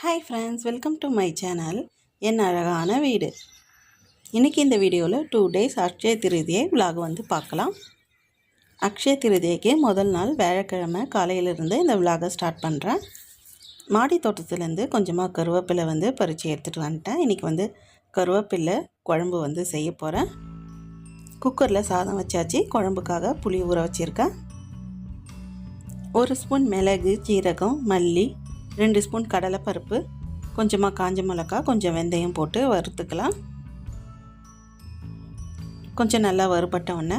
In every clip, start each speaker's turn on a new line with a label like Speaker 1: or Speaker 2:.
Speaker 1: Hi friends welcome to my channel என் அழகான வீடு. இன்றைக்கி இந்த வீடியோவில் two days Akshaya Tritiya vlog வந்து பார்க்கலாம். அக்ஷய திருதியைக்கு முதல் நாள் வியாழக்கிழமை காலையிலிருந்து இந்த விலாகை ஸ்டார்ட் பண்ணுறேன் மாடி தோட்டத்துலேருந்து கொஞ்சமாக கருவேப்பிலை வந்து பறித்து எடுத்துகிட்டு வந்துட்டேன். இன்றைக்கி வந்து கருவேப்பிலை குழம்பு வந்து செய்ய போகிறேன் குக்கரில் சாதம் வச்சாச்சு. குழம்புக்காக புளி ஊற வச்சுருக்கேன். ஒரு ஸ்பூன் மிளகு சீரகம் மல்லி ரெண்டு ஸ்பூன் கடலைப்பருப்பு கொஞ்சமாக காஞ்ச மிளகா கொஞ்சம் வெந்தயம் போட்டு வறுத்துக்கலாம். கொஞ்சம் நல்லா வறுபட்ட உடனே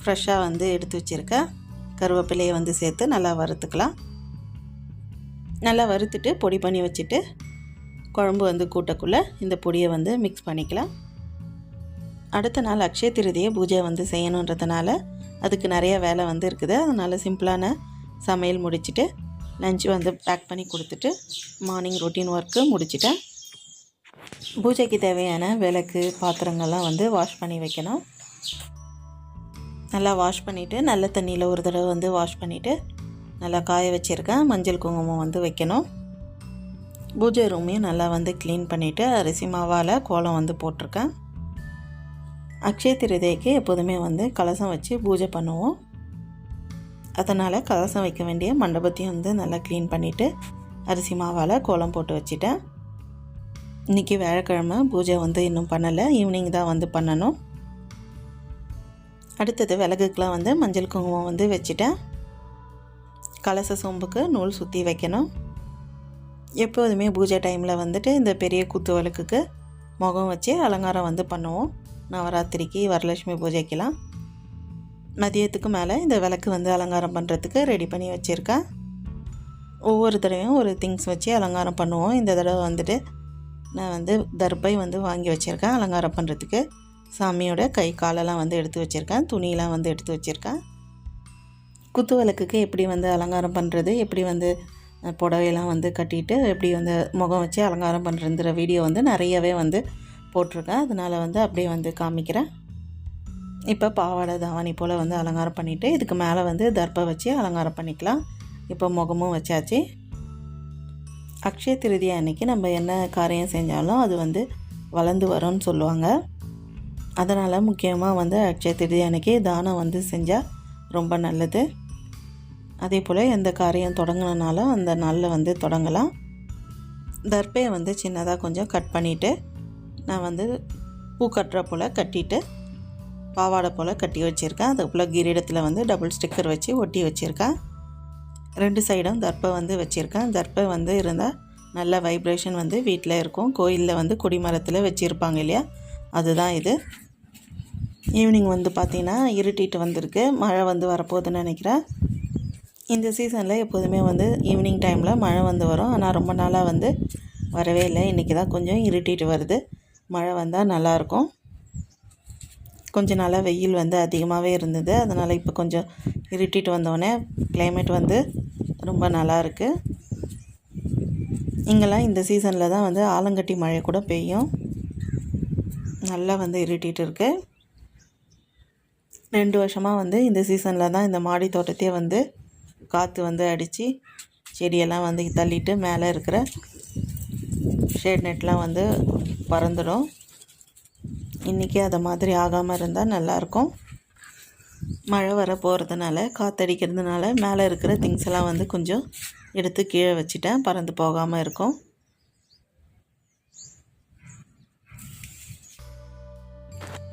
Speaker 1: ஃப்ரெஷ்ஷாக வந்து எடுத்து வச்சுருக்க கருவேப்பிலையை வந்து சேர்த்து நல்லா வறுத்துக்கலாம். நல்லா வறுத்துட்டு பொடி பண்ணி வச்சுட்டு குழம்பு வந்து கூட்டக்குள்ளே இந்த பொடியை வந்து மிக்ஸ் பண்ணிக்கலாம். அடுத்த நாள் அக்ஷய திருதியை பூஜை வந்து செய்யணுன்றதுனால அதுக்கு நிறைய வேலை வந்து இருக்குது. அதனால் சிம்பிளான சமையல் முடிச்சுட்டு லஞ்சு வந்து பேக் பண்ணி கொடுத்துட்டு மார்னிங் ரொட்டீன் ஒர்க்கு முடிச்சிட்டேன். பூஜைக்கு தேவையான விளக்கு பாத்திரங்கள்லாம் வந்து வாஷ் பண்ணி வைக்கணும். நல்லா வாஷ் பண்ணிவிட்டு நல்ல தண்ணியில் ஒரு தடவை வந்து வாஷ் பண்ணிவிட்டு நல்லா காய வச்சுருக்கேன். மஞ்சள் குங்குமம் வந்து வைக்கணும். பூஜை ரூமையும் நல்லா வந்து க்ளீன் பண்ணிவிட்டு அரிசி மாவால் கோலம் வந்து போட்டிருக்கேன். அக்ஷய திருதைக்கு எப்போதுமே வந்து கலசம் வச்சு பூஜை பண்ணுவோம். அதனால் கலசம் வைக்க வேண்டிய மண்டபத்தையும் வந்து நல்லா க்ளீன் பண்ணிவிட்டு அரிசி மாவால் கோலம் போட்டு வச்சுட்டேன். இன்றைக்கி வியாழக்கிழமை பூஜை வந்து இன்னும் பண்ணலை. ஈவினிங் தான் வந்து பண்ணணும். அடுத்தது விளக்குக்கெலாம் வந்து மஞ்சள் குங்குமம் வந்து வச்சுட்டேன். கலச சொம்புக்கு நூல் சுற்றி வைக்கணும். எப்போதுமே பூஜை டைமில் வந்துட்டு இந்த பெரிய குத்து விளக்குக்கு முகம் வச்சு அலங்காரம் வந்து பண்ணுவோம். நவராத்திரிக்கு வரலட்சுமி பூஜைக்கெலாம் மதியத்துக்கு மேலே இந்த விளக்கு வந்து அலங்காரம் பண்ணுறதுக்கு ரெடி பண்ணி வச்சுருக்கேன் ஒவ்வொரு தடவையும் ஒரு திங்ஸ் வச்சு அலங்காரம் பண்ணுவோம். இந்த தடவை வந்துட்டு நான் வந்து தர்பை வந்து வாங்கி வச்சுருக்கேன் அலங்காரம் பண்ணுறதுக்கு சாமியோட கை காலெல்லாம் வந்து எடுத்து வச்சுருக்கேன். துணியெலாம் வந்து எடுத்து வச்சுருக்கேன். குத்து விளக்குக்கு எப்படி வந்து அலங்காரம் பண்ணுறது எப்படி வந்து புடவையெல்லாம் வந்து கட்டிட்டு எப்படி வந்து முகம் வச்சு அலங்காரம் பண்ணுறதுங்கிற வீடியோ வந்து நிறையவே வந்து போட்டிருக்கேன். அதனால் வந்து அப்படியே வந்து காமிக்கிறேன். இப்போ பாவாடை தாவணி போல் வந்து அலங்காரம் பண்ணிவிட்டு இதுக்கு மேலே வந்து தர்பை வச்சு அலங்காரம் பண்ணிக்கலாம். இப்போ முகமும் வச்சாச்சு. அக்ஷய திருதி அன்னைக்கு நம்ம என்ன காரியம் செஞ்சாலும் அது வந்து வளர்ந்து வரும்னு சொல்லுவாங்க. அதனால் முக்கியமாக வந்து அக்ஷய திருதி அன்னைக்கு தானம் வந்து செஞ்சால் ரொம்ப நல்லது. அதே போல் எந்த காரியம் தொடங்கினாலும் அந்த நாளில் வந்து தொடங்கலாம். தர்பையை வந்து சின்னதாக கொஞ்சம் கட் பண்ணிவிட்டு நான் வந்து பூ கட்டுற போல் கட்டிட்டு பாவாடை போல் கட்டி வச்சுருக்கேன். அது போல் கிரீடத்தில் வந்து டபுள் ஸ்டிக்கர் வச்சு ஒட்டி வச்சுருக்கேன். ரெண்டு சைடும் தர்ப்பை வந்து வச்சுருக்கேன். தர்ப்பை வந்து இருந்தால் நல்ல வைப்ரேஷன் வந்து வீட்டில் இருக்கும். கோயிலில் வந்து கொடிமரத்தில் வச்சுருப்பாங்க இல்லையா? அதுதான் இது. ஈவினிங் வந்து பார்த்திங்கன்னா இருட்டிட்டு வந்திருக்கு. மழை வந்து வரப்போகுதுன்னு நினைக்கிறேன். இந்த சீசனில் எப்போதுமே வந்து ஈவினிங் டைமில் மழை வந்து வரும். ஆனால் ரொம்ப நாளாக வந்து வரவே இல்லை. இன்றைக்கி தான் கொஞ்சம் இருட்டிட்டு வருது. மழை வந்தால் நல்லாயிருக்கும் கொஞ்ச நாளாக வெயில் வந்து அதிகமாகவே இருந்தது. அதனால் இப்போ கொஞ்சம் இருட்டிட்டு வந்தோடனே கிளைமேட் வந்து ரொம்ப நல்லா இருக்குது இங்கெல்லாம் இந்த சீசனில் தான் வந்து ஆலங்கட்டி மழை கூட பெய்யும். நல்லா வந்து இருட்டிகிட்டு இருக்கு. ரெண்டு வருஷமாக வந்து இந்த சீசனில் தான் இந்த மாடி தோட்டத்தையே வந்து காற்று வந்து அடித்து செடியெல்லாம் வந்து தள்ளிட்டு மேலே இருக்கிற ஷேட் நெட்லாம் வந்து பறந்துடும். இன்றைக்கி அதை மாதிரி ஆகாமல் இருந்தால் நல்லாயிருக்கும். மழை வர போகிறதுனால காற்றடிக்கிறதுனால மேலே இருக்கிற திங்ஸ் எல்லாம் வந்து கொஞ்சம் எடுத்து கீழே வச்சுட்டேன். பறந்து போகாமல் இருக்கும்.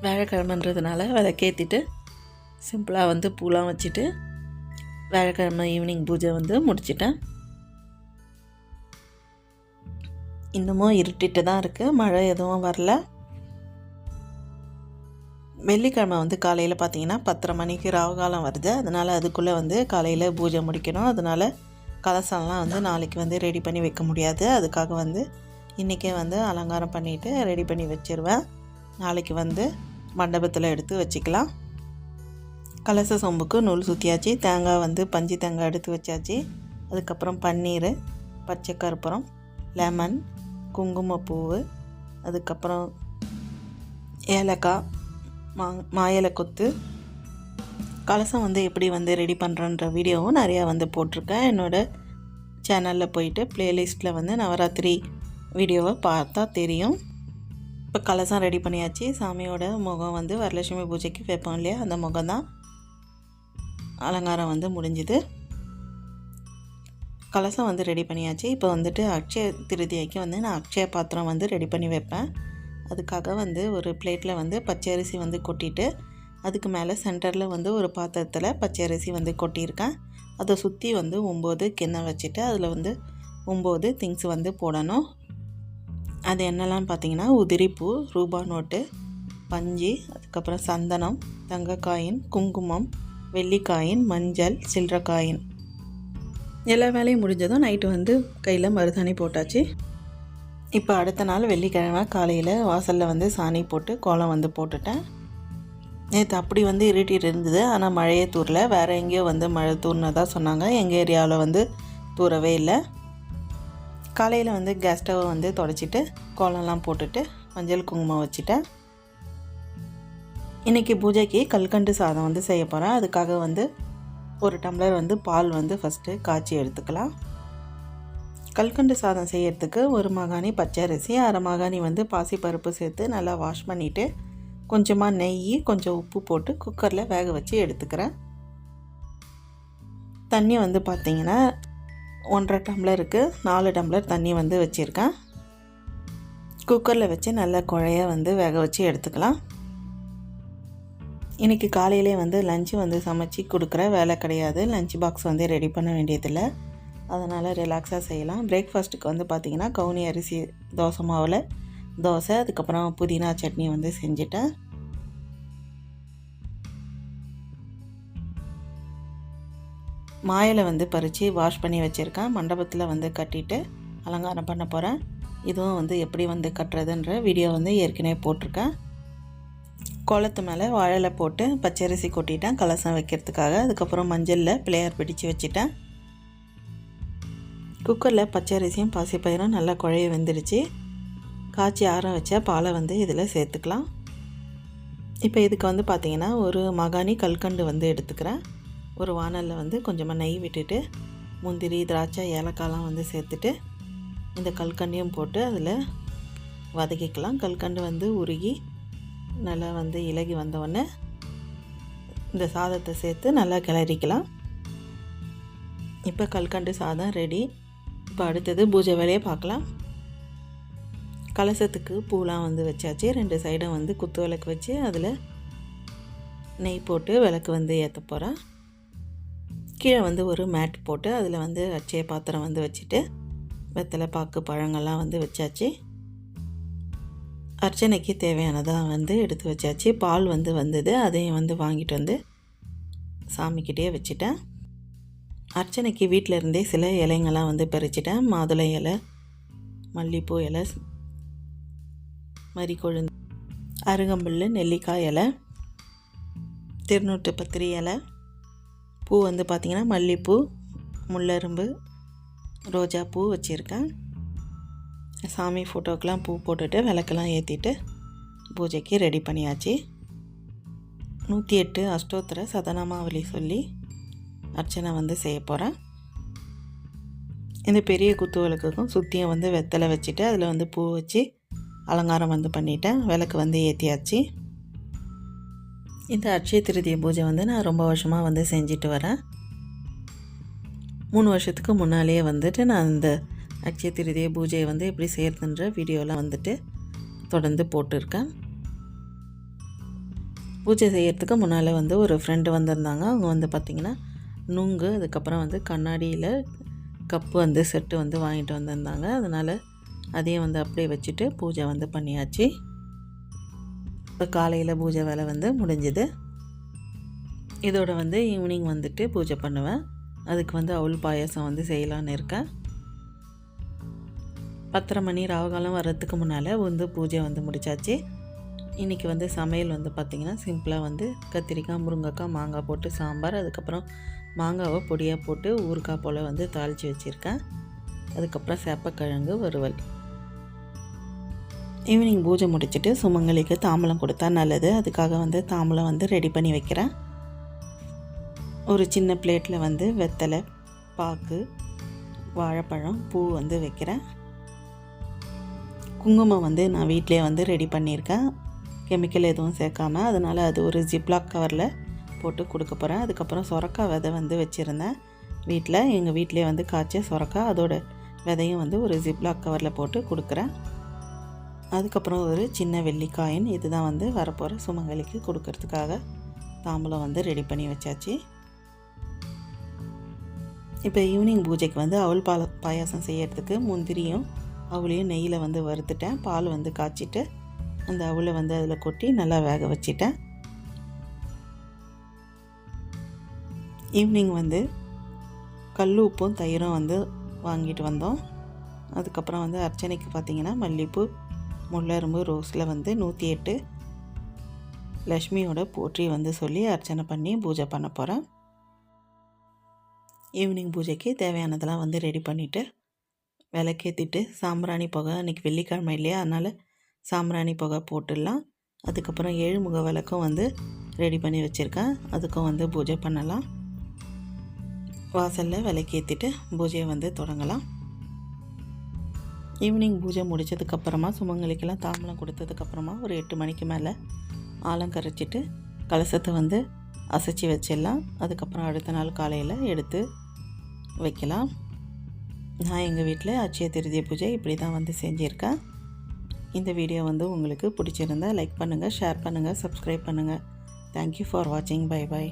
Speaker 1: வேலைக்கிழமைன்றதுனால விளக்கேற்றிட்டு சிம்பிளாக வந்து பூலாம் வச்சுட்டு வேலைக்கிழமை ஈவினிங் பூஜை வந்து முடிச்சிட்டேன். இன்னமும் இருட்டிட்டு தான் இருக்குது மழை எதுவும் வரல. வெள்ளிக்கிழமை வந்து காலையில் பார்த்தீங்கன்னா பத்தரை மணிக்கு ராவுகாலம் வருது. அதனால் அதுக்குள்ளே வந்து காலையில் பூஜை முடிக்கணும். அதனால் கலசம்லாம் வந்து நாளைக்கு வந்து ரெடி பண்ணி வைக்க முடியாது. அதுக்காக வந்து இன்றைக்கே வந்து அலங்காரம் பண்ணிவிட்டு ரெடி பண்ணி வச்சுருவேன். நாளைக்கு வந்து மண்டபத்தில் எடுத்து வச்சுக்கலாம். கலச சொம்புக்கு நூல் சுற்றியாச்சு தேங்காய் வந்து பஞ்சு தேங்காய் எடுத்து வச்சாச்சு. அதுக்கப்புறம் பன்னீர் பச்சை கற்பூரம் லெமன் குங்குமப்பூவு அதுக்கப்புறம் ஏலக்காய் மா மாயலை கொத்து. கலசம் வந்து எப்படி வந்து ரெடி பண்ணுறன்ற வீடியோவும் நிறையா வந்து போட்டிருக்கேன். என்னோடய சேனலில் போயிட்டு ப்ளேலிஸ்ட்டில் வந்து நவராத்திரி வீடியோவை பார்த்தா தெரியும். இப்போ கலசம் ரெடி பண்ணியாச்சு. சாமியோட முகம் வந்து வரலட்சுமி பூஜைக்கு வைப்போம் இல்லையா? அந்த முகம் தான் அலங்காரம் வந்து முடிஞ்சுது. கலசம் வந்து ரெடி பண்ணியாச்சு. இப்போ வந்துட்டு அக்ஷய திருதியைக்கு வந்து நான் அக்ஷய பாத்திரம் வந்து ரெடி பண்ணி வைப்பேன். அதுக்காக வந்து ஒரு பிளேட்டில் வந்து பச்சரிசி வந்து கொட்டிட்டு அதுக்கு மேலே சென்டரில் வந்து ஒரு பாத்திரத்தில் பச்சரிசி வந்து கொட்டியிருக்கேன். அதை சுற்றி வந்து ஒம்பது கிண்ணம் வச்சுட்டு அதில் வந்து ஒம்பது திங்ஸ் வந்து போடணும். அது என்னெல்லாம் பார்த்தீங்கன்னா உதிரிப்பூ ரூபா நோட்டு பஞ்சு அதுக்கப்புறம் சந்தனம் தங்கக்காயின் குங்குமம் வெள்ளிக்காயின் மஞ்சள் சில்லறக்காயின். எல்லா வேலையும் முடிஞ்சதும் நைட்டு வந்து கையில் மருதாணி போட்டாச்சு. இப்போ அடுத்த நாள் வெள்ளிக்கிழமை காலையில் வாசலில் வந்து சாணி போட்டு கோலம் வந்து போட்டுட்டேன். நேற்று அப்படி வந்து இருட்டிட்டு இருந்தது. ஆனால் மழையே தூரல வேறு எங்கேயோ வந்து மழை தூர்னதாக சொன்னாங்க. எங்கள் ஏரியாவில் வந்து தூரவே இல்லை. காலையில் வந்து கேஸ் ஸ்டவ்வை வந்து தொடச்சிட்டு கோலம்லாம் போட்டுட்டு மஞ்சள் குங்குமம் வச்சுட்டேன். இன்றைக்கி பூஜைக்கு கல்கண்டு சாதம் வந்து செய்ய போகிறேன் அதுக்காக வந்து ஒரு டம்ளர் வந்து பால் வந்து ஃபஸ்ட்டு காய்ச்சி எடுத்துக்கலாம். கல்கண்டு சாதம் செய்கிறதுக்கு ஒரு மகாணி பச்சரிசி அரை மகாணி வந்து பாசிப்பருப்பு சேர்த்து நல்லா வாஷ் பண்ணிவிட்டு கொஞ்சமாக நெய் கொஞ்சம் உப்பு போட்டு குக்கரில் வேக வச்சு எடுத்துக்கிறேன். தண்ணி வந்து பார்த்திங்கன்னா ஒன்றரை டம்ளருக்கு நாலு டம்ளர் தண்ணி வந்து வச்சுருக்கேன். குக்கரில் வச்சு நல்லா குழைய வந்து வேக வச்சு எடுத்துக்கலாம். இன்றைக்கி காலையிலே வந்து லஞ்சு வந்து சமைச்சு கொடுக்குற வேலை கிடையாது. லஞ்ச் பாக்ஸ் வந்து ரெடி பண்ண வேண்டியதில்லை. அதனால் ரிலாக்ஸாக செய்யலாம். பிரேக்ஃபாஸ்ட்டுக்கு வந்து பார்த்திங்கன்னா கவுனி அரிசி தோசை மாவில் தோசை அதுக்கப்புறம் புதினா சட்னி வந்து செஞ்சுட்டேன். மாயில் வந்து பறித்து வாஷ் பண்ணி வச்சுருக்கேன். மண்டபத்தில் வந்து கட்டிட்டு அலங்காரம் பண்ண போகிறேன் இதுவும் வந்து எப்படி வந்து கட்டுறதுன்ற வீடியோ வந்து ஏற்கனவே போட்டிருக்கேன். குளத்து மேலே வாழலை போட்டு பச்சரிசி கொட்டிட்டேன். கலசம் வைக்கிறதுக்காக. அதுக்கப்புறம் மஞ்சளில் பிளேயர் பிடிச்சு வச்சுட்டேன். குக்கரில் பச்சரிசியும் பாசிப்பயிரும் நல்லா குழைய வெந்துடுச்சு. காய்ச்சி ஆற வச்ச பாலை வந்து இதில் சேர்த்துக்கலாம். இப்போ இதுக்கு வந்து பார்த்திங்கன்னா ஒரு மகாணி கல்கண்டு வந்து எடுத்துக்கிறேன். ஒரு வானலில் வந்து கொஞ்சமாக நெய் விட்டுட்டு முந்திரி திராட்சை ஏலக்காயெலாம் வந்து சேர்த்துட்டு இந்த கல்கண்டையும் போட்டு அதில் வதக்கிக்கலாம். கல்கண்டு வந்து உருகி நல்லா வந்து இலகி வந்தவுடனே இந்த சாதத்தை சேர்த்து நல்லா கிளறிக்கலாம். இப்போ கல்கண்டு சாதம் ரெடி இப்போ அடுத்தது பூஜை வேலையை பார்க்கலாம். கலசத்துக்கு பூலாம் வந்து வச்சாச்சு. ரெண்டு சைடும் வந்து குத்து விளக்கு வச்சு அதில் நெய் போட்டு விளக்கு வந்து ஏற்ற போகிறேன் கீழே வந்து ஒரு மேட் போட்டு அதில் வந்து அச்சைய பாத்திரம் வந்து வச்சுட்டு வெத்தலை பாக்கு பழங்கள்லாம் வந்து வச்சாச்சு. அர்ச்சனைக்கு தேவையானதாக வந்து எடுத்து வச்சாச்சு. பால் வந்து வந்தது. அதையும் வந்து வாங்கிட்டு வந்து சாமிக்கிட்டே வச்சுட்டேன். அர்ச்சனைக்கு வீட்டில் இருந்தே சில இலைங்கள்லாம் வந்து பறிச்சிட்டேன். மாதுளை இலை மல்லிப்பூ இலை மறிக்கொழுந்து அருகம்புல் நெல்லிக்காய் இலை திருநூற்று பத்திரி இலை பூ வந்து பார்த்திங்கன்னா மல்லிப்பூ முள்ளரும்பு ரோஜா பூ வச்சுருக்கேன். சாமி ஃபோட்டோக்கெலாம் பூ போட்டுட்டு விளக்கெல்லாம் ஏற்றிட்டு பூஜைக்கு ரெடி பண்ணியாச்சு. நூற்றி எட்டு அஷ்டோத்திர சதனமாவளி சொல்லி அர்ச்சனை வந்து செய்ய போகிறேன் இந்த பெரிய குத்து விளக்குக்கும் சுற்றியும் வந்து வெத்தலை வச்சுட்டு அதில் வந்து பூ வச்சு அலங்காரம் வந்து பண்ணிட்டேன். விளக்கு வந்து ஏற்றியாச்சு இந்த அட்சய திருதிய பூஜை வந்து நான் ரொம்ப வருஷமாக வந்து செஞ்சுட்டு வரேன். மூணு வருஷத்துக்கு முன்னாலேயே வந்துட்டு நான் இந்த அட்சய திருதிய பூஜையை வந்து எப்படி செய்கிறதுன்ற வீடியோலாம் வந்துட்டு தொடர்ந்து போட்டிருக்கேன். பூஜை செய்கிறதுக்கு முன்னால் வந்து ஒரு ஃப்ரெண்டு வந்திருந்தாங்க. அவங்க வந்து பார்த்திங்கன்னா நுங்கு அதுக்கப்புறம் வந்து கண்ணாடியில் கப்பு வந்து செட்டு வந்து வாங்கிட்டு வந்திருந்தாங்க. அதனால் அதையும் வந்து அப்படியே வச்சுட்டு பூஜை வந்து பண்ணியாச்சு. இப்போ காலையில் பூஜை வேலை வந்து முடிஞ்சுது. இதோட வந்து ஈவினிங் வந்துட்டு பூஜை பண்ணுவேன். அதுக்கு வந்து அவுள் பாயாசம் வந்து செய்யலான்னு இருக்கேன். பத்தரை மணி ராவகாலம் வர்றதுக்கு முன்னால் வந்து பூஜை வந்து முடிச்சாச்சு. இன்றைக்கி வந்து சமையல் வந்து பார்த்திங்கன்னா சிம்பிளாக வந்து கத்திரிக்காய் முருங்கைக்காய் மாங்காய் போட்டு சாம்பார் அதுக்கப்புறம் மாங்காவை பொடியாக போட்டு ஊறுகாய் போல் வந்து தாளித்து வச்சுருக்கேன். அதுக்கப்புறம் சேப்பக்கிழங்கு வறுவல். ஈவினிங் பூஜை முடிச்சுட்டு சுமங்கலிக்கு தாம்பலம் கொடுத்தா நல்லது. அதுக்காக வந்து தாம்பலம் வந்து ரெடி பண்ணி வைக்கிறேன். ஒரு சின்ன பிளேட்டில் வந்து வெத்தலை பாக்கு வாழைப்பழம் பூ வந்து வைக்கிறேன். குங்குமம் வந்து நான் வீட்டிலே வந்து ரெடி பண்ணியிருக்கேன். கெமிக்கல் எதுவும் சேர்க்காம அதனால் அது ஒரு ஜிப்லாக் கவரில் போட்டு கொடுக்க போகிறேன் அதுக்கப்புறம் சொரக்காய் விதை வந்து வச்சுருந்தேன். வீட்டில் எங்கள் வீட்டிலே வந்து காய்ச்ச சொரக்காய் அதோட விதையும் வந்து ஒரு ஜிப்லாக் கவரில் போட்டு கொடுக்குறேன். அதுக்கப்புறம் ஒரு சின்ன வெள்ளிக்காயின் இதுதான் வந்து வரப்போகிற சுமங்கலிக்கு கொடுக்கறதுக்காக தாம்பூலம் வந்து ரெடி பண்ணி வச்சாச்சு. இப்போ ஈவினிங் பூஜைக்கு வந்து அவல் பால பாயாசம் செய்யறதுக்கு முந்திரியும் அவளையும் நெய்யில் வந்து வறுத்துட்டேன். பால் வந்து காய்ச்சிட்டு அந்த அவளை வந்து அதில் கொட்டி நல்லா வேக வச்சிட்டேன். ஈவினிங் வந்து கல் உப்பும் தயிரும் வந்து வாங்கிட்டு வந்தோம். அதுக்கப்புறம் வந்து அர்ச்சனைக்கு பார்த்தீங்கன்னா மல்லிகைப்பூ முள்ளரும்பு ரோஸில் வந்து நூற்றி எட்டு லக்ஷ்மியோட போற்றி வந்து சொல்லி அர்ச்சனை பண்ணி பூஜை பண்ண போகிறேன் ஈவினிங் பூஜைக்கு தேவையானதெல்லாம் வந்து ரெடி பண்ணிவிட்டு விளக்கேற்றிட்டு சாம்பிராணி புகை அன்றைக்கி வெள்ளிக்கிழமை இல்லையா? அதனால் சாம்பிராணி புகை போட்டுடலாம். அதுக்கப்புறம் ஏழு முக விளக்கும் வந்து ரெடி பண்ணி வச்சுருக்கேன். அதுக்கும் வந்து பூஜை பண்ணலாம். வாசலில் விளக்கேற்றிட்டு பூஜையை வந்து தொடங்கலாம். ஈவினிங் பூஜை முடித்ததுக்கப்புறமா சுமங்கலிக்கெல்லாம் தாம்பலம் கொடுத்ததுக்கப்புறமா ஒரு எட்டு மணிக்கு மேலே ஆலங்கரைச்சிட்டு கலசத்தை வந்து அசைச்சி வச்சிடலாம். அதுக்கப்புறம் அடுத்த நாள் காலையில் எடுத்து வைக்கலாம். நான் எங்கள் வீட்டில் அட்சய திருதிய பூஜை இப்படி தான் வந்து செஞ்சுருக்கேன். இந்த வீடியோ வந்து உங்களுக்கு பிடிச்சிருந்தா லைக் பண்ணுங்கள் ஷேர் பண்ணுங்கள் சப்ஸ்கிரைப் பண்ணுங்கள் தேங்க்யூ ஃபார் வாட்சிங் பை பை